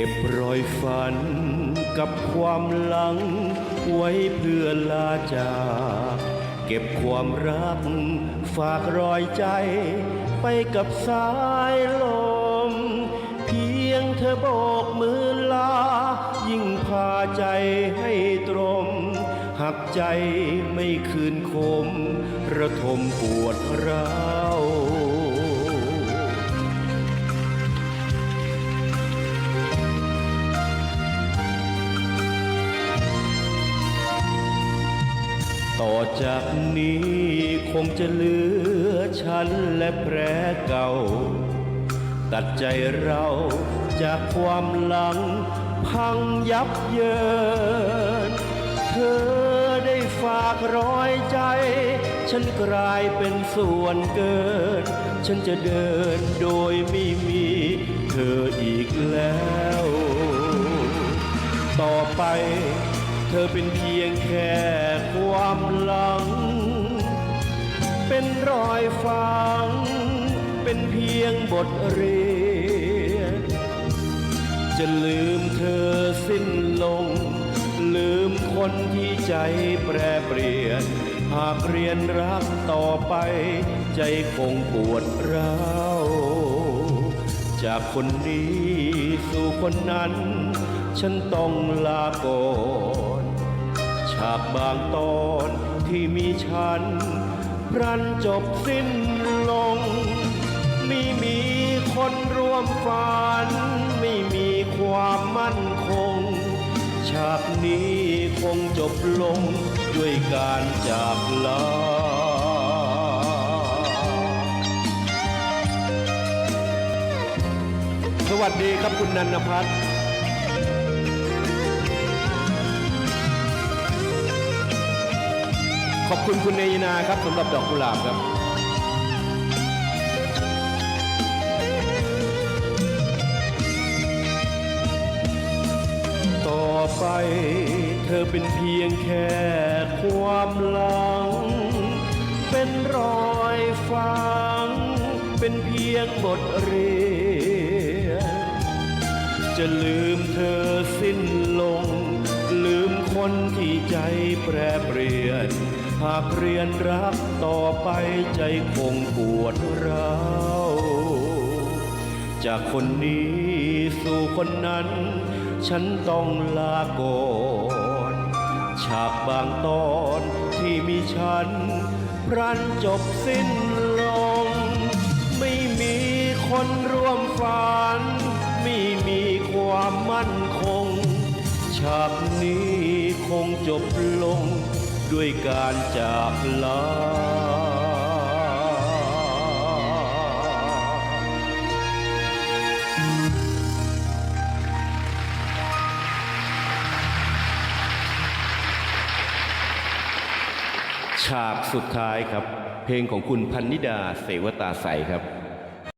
ก็บรอยฝันกับความหลัง ไว้เพื่อลาจากเก็บความรัก ฝากรอยใจ ไปกับสายลม เพียงเธอโบกมือลา ยิ่งพาใจให้ตรม หักใจไม่คืนคม ระทมปวดร้าว ต่อจากนี้คงจะเหลือฉันและแผลเก่า ตัดใจเราจากความหลังพังยับเยิน เธอได้ฝากรอยใจ ฉันกลายเป็นส่วนเกิน ฉันจะเดินโดยไม่มีเธออีกแล้ว ต่อไปเธอเป็นเพียงแค่ ความหลัง เป็นรอยฝัง เป็นเพียงบทเรียน จะลืมเธอสิ้นลง ลืมคนที่ใจแปรเปลี่ยน หากเรียนรักต่อไป ใจคงปวดร้าวจากคนนี้สู่คนนั้น ฉันต้องลาก่อนากบางตอนที่มีฉันพรันจบสิ้นลง ไม่มีคนร่วมฝัน ไม่มีความมั่นคง ฉากนี้คงจบลงด้วยการจากลาสวัสดีครับคุณนันพัฒน์ ขอบคุณคุณเนยนาครับสำหรับดอกกุหลาบครับต่อไปเธอเป็นเพียงแค่ความหลัง เป็นรอยฝัง เป็นเพียงบทเรียน จะลืมเธอสิ้นลง ลืมคนที่ใจแปรเปลี่ยน หากเรียนรักต่อไปใจคงปวดร้าวจากคนนี้สู่คนนั้น ฉันต้องลาก่อนฉากบางตอนที่มีฉันพรันจบสิ้นลง ไม่มีคนร่วมฝัน ไม่มีความมั่น ฉากนี้คงจบลงด้วยการจากลา ฉากสุดท้ายครับ เพลงของคุณพันนิดาเสวตาใสครับ